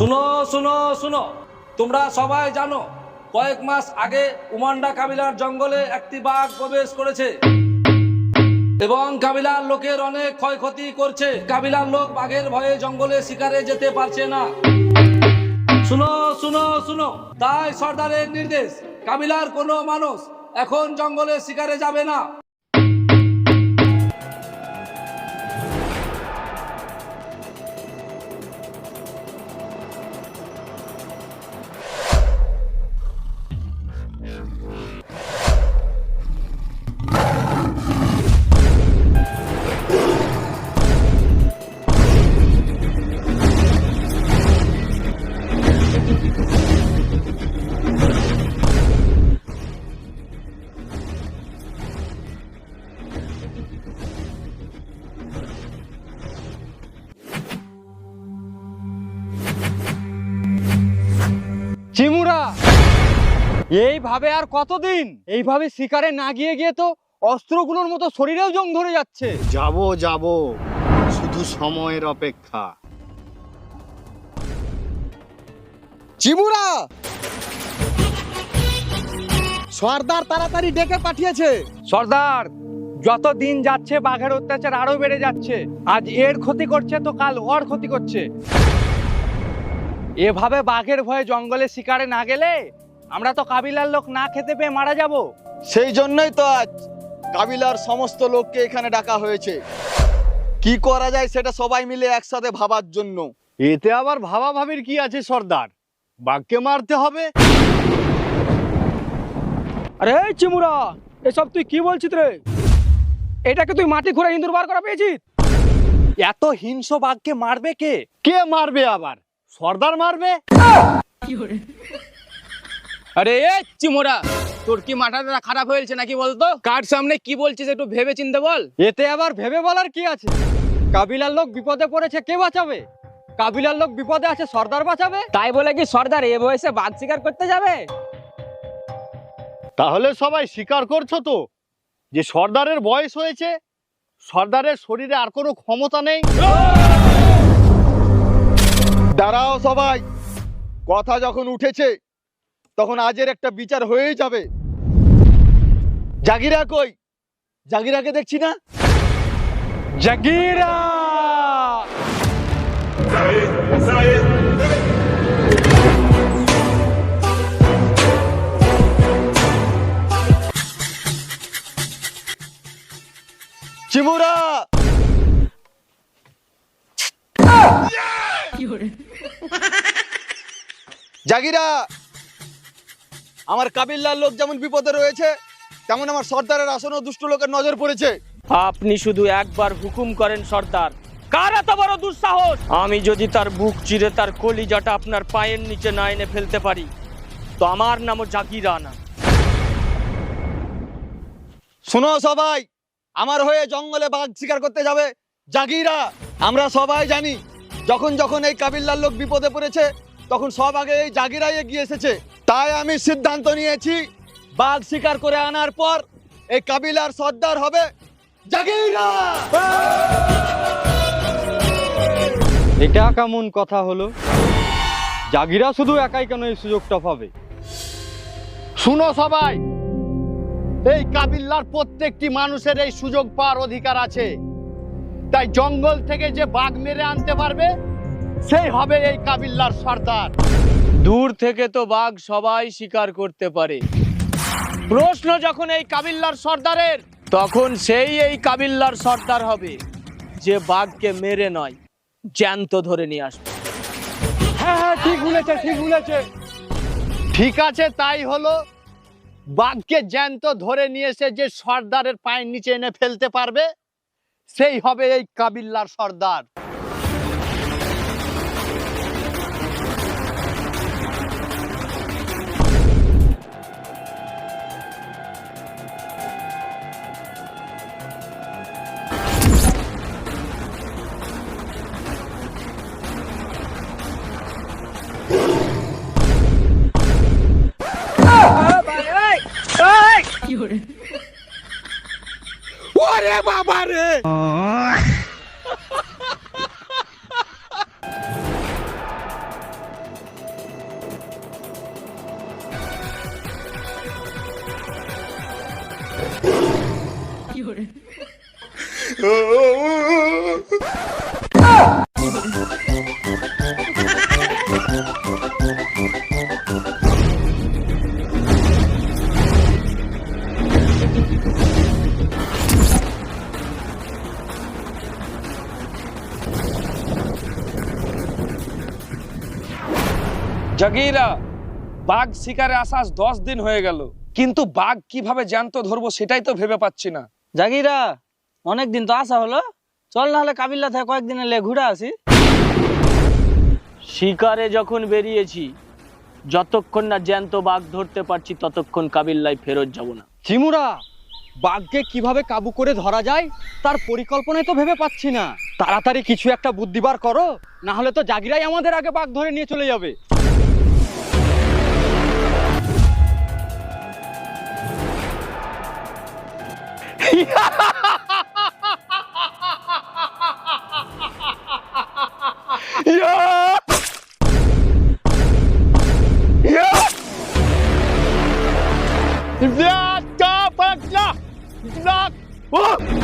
শুনো শুনো শুনো। তোমরা সবাই জানো, কয়েক মাস আগে উমান্ডা কাবিলার জঙ্গলে একটি বাঘ প্রবেশ করেছে। এবং কাবিলার লোকের অনেক ক্ষয়ক্ষতি করছে। কাবিলার লোক বাঘের ভয়ে জঙ্গলে শিকারে যেতে পারছে না। শুনো শুনো শুনো। তাই সর্দারের নির্দেশ, কাবিলার কোনো মানুষ এখন জঙ্গলে শিকারে যাবে না। এইভাবে আর কতদিন? এইভাবে শিকারে না গিয়ে গিয়ে তো অস্ত্রগুলোর মতো শরীরেও জং ধরে যাচ্ছে। যাব যাব। শুধু সময়ের অপেক্ষা। চিমুরা! সর্দার তাড়াতাড়ি ডেকে পাঠিয়েছে। সর্দার যত দিন যাচ্ছে বাঘের অত্যাচার আরও বেড়ে যাচ্ছে। আজ এর ক্ষতি করছে তো কাল ওর ক্ষতি করছে। এভাবে বাঘের ভয়ে জঙ্গলে শিকারে না গেলে আমরা তো কাবিলার লোক না খেতে পেয়ে মারা যাব। সেই জন্যই তো আজ কাবিলার সমস্ত লোককে এখানে ডাকা হয়েছে। কি করা যায় সেটা সবাই মিলে একসাথে ভাবার জন্য। এতে আবার ভাবা ভাবির কি আছে সর্দার? বাঘকে মারতে হবে? আরে চিমুরা এসব তুই কি বলছিস রে? এটাকে তুই মাটি ঘুরে ইন্দুর বার করা পেয়েছিস? এত হিংস্র বাঘকে মারবে কে? কে মারবে আবার? সর্দার মারবে? আরে এ চিমোরা তোর কি মাথাটা খারাপ হয়েছে নাকি বলতো? কার সামনে কি বলছিস একটু ভেবে চিন্তে বল। এতে আবার ভেবে বলার কি আছে? কাবিলার লোক বিপদে পড়েছে কে বাঁচাবে? কাবিলার লোক বিপদে আছে সর্দার বাঁচাবে? তাই বলে কি সর্দার এ বয়সে বাঘ শিকার করতে যাবে? তাহলে সবাই স্বীকার করছ তো? যে সর্দারের বয়স হয়েছে সর্দারের শরীরে আর কোনো ক্ষমতা নেই। দাঁড়াও সবাই। কথা যখন উঠেছে তখন আজের একটা বিচার হয়েই যাবে। জাগিরা কই? জাগিরাকে দেখছি না? জাগিরা! চিমুরা! জাগিরা! আমার কাবিল্লার লোক যেমন বিপদে রয়েছে তেমন আমার সর্দারের আসনও দুষ্ট লোকের নজর পড়েছে। আপনি শুধু একবার হুকুম করেন সর্দার। কার এত বড় দুঃসাহস? আমি যদি তার বুক চিরে তার কলিজাটা আপনার পায়ের নিচে না এনে ফেলতে পারি তো আমার নামও জাগিরা না শোনো সবাই আমার হয়ে জঙ্গলে বাঘ শিকার করতে যাবে জাগিরা। আমরা সবাই জানি যখন যখন এই কাবিল্লার লোক বিপদে পড়েছে তখন সব আগে এই জাগিরাই এগিয়ে এসেছে। তাই আমি সিদ্ধান্ত নিয়েছি বাঘ শিকার করে আনার পর এই কাবিলার সর্দার হবে জাগিরা। এটা কেমন কথা হলো? জাগিরা শুধু একাই কেন এই সুযোগটা পাবে? শুনো সবাই এই কাবিল্লার প্রত্যেকটি মানুষের এই সুযোগ পাওয়ার অধিকার আছে। তাই জঙ্গল থেকে যে বাঘ মেরে আনতে পারবে সেই হবে এই কাবিল্লার সর্দার। দূর থেকে তো বাঘ সবাই শিকার করতে পারে। প্রশ্ন যখন এই কাবিল্লার সর্দারের, তখন সেই এই কাবিল্লার সর্দার হবে, যে বাঘকে মেরে নয়, জ্যান্ত ধরে নিয়ে আসবে। হ্যাঁ হ্যাঁ ঠিক বলেছে ঠিক বলেছে। ঠিক আছে, তাই হলো, বাঘকে জ্যান্ত ধরে নিয়ে এসে যে সর্দারের পায়ের নিচে এনে ফেলতে পারবে, সেই হবে এই কাবিল্লার সর্দার। জাগিরা, বাঘ শিকারে আসাস দশ দিন হয়ে গেল, কিন্তু বাঘ কীভাবে জ্যান্ত ধরবো সেটাই তো ভেবে পাচ্ছি না। জাগিরা অনেক দিন তো আসা হলো। চল না হলে কাবিল্লা থেকে কয়েকদিন এলে ঘুরে আসি। শিকারে যখন বেরিয়েছি যতক্ষণ না জ্যান্ত বাঘ ধরতে পারছি ততক্ষণ কাবিল্লায় ফেরত যাব না। চিমুরা বাঘকে কীভাবে কাবু করে ধরা যায় তার পরিকল্পনায় তো ভেবে পাচ্ছি না। তাড়াতাড়ি কিছু একটা বুদ্ধি বার করো না হলে তো জাগিরাই আমাদের আগে বাঘ ধরে নিয়ে চলে যাবে। Rata Whoa!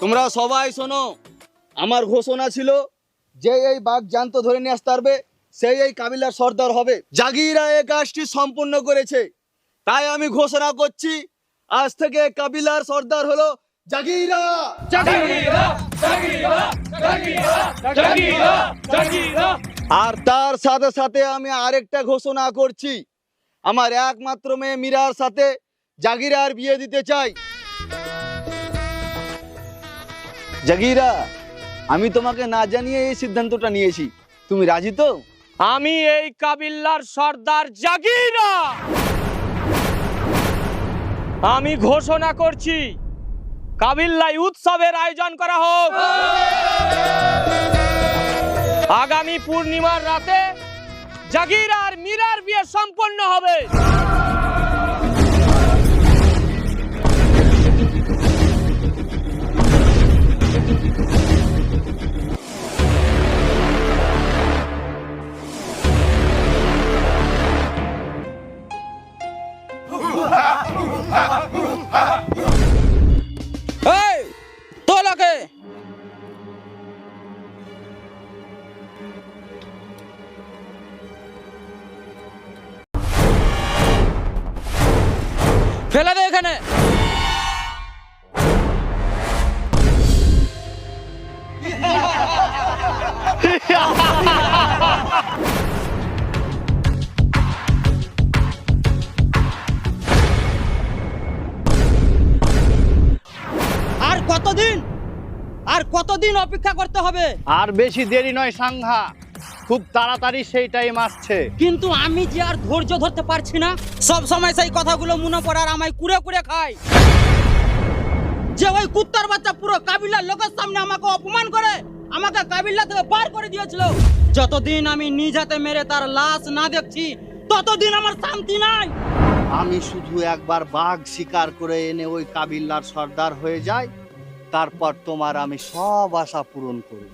তোমরা সবাই শোনো আমার ঘোষণা ছিল যে এই বাঘ জ্যান্ত ধরে নিয়ে আসতে পারবে সেই এই কাবিলার সর্দার হবে জাগিরা এই কাজটি সম্পূর্ণ করেছে তাই আমি ঘোষণা করছি আজ থেকে কাবিলার সর্দার হলো জাগিরা আর তার সাথে সাথে আমি আরেকটা ঘোষণা করছি। আমার একমাত্র মেয়ে মীরার সাথে জাগিরার বিয়ে দিতে চাই। জাগিরা আমি তোমাকে না জানিয়ে এই সিদ্ধান্তটা নিয়েছি। তুমি রাজি তো? আমি এই কাবিল্লার সর্দার জাগিরা। আমি ঘোষণা করছি কাবিল্লায় উৎসবের আয়োজন করা হোক। আগামী পূর্ণিমার রাতে জাগির আর মীরার বিয়ে সম্পন্ন হবে। ফেলে দে এখানে। আর কতদিন? আর কতদিন অপেক্ষা করতে হবে? আর বেশি দেরি নয় সাংঘা। খুব তাড়াতাড়ি সেই টাইম আসছে। কিন্তু আমি যে আর ধৈর্য ধরতে পারছি না সব সময় সেই কথাগুলো মনে পড়ার আমায় কুড়ে কুড়ে খাই যে ওই কুত্তার বাচ্চা পুরো কাবিলার লোকের সামনে আমাকে অপমান করে আমাকে কাবিল্লা থেকে বার করে দিয়েছিল। যতদিন আমি নিজ হাতে মেরে তার লাশ না দেখছি ততদিন আমার শান্তি নাই। আমি শুধু একবার বাঘ শিকার করে এনে ওই কাবিল্লার সর্দার হয়ে যাই তারপর তোমার আমি সব আশা পূরণ করব।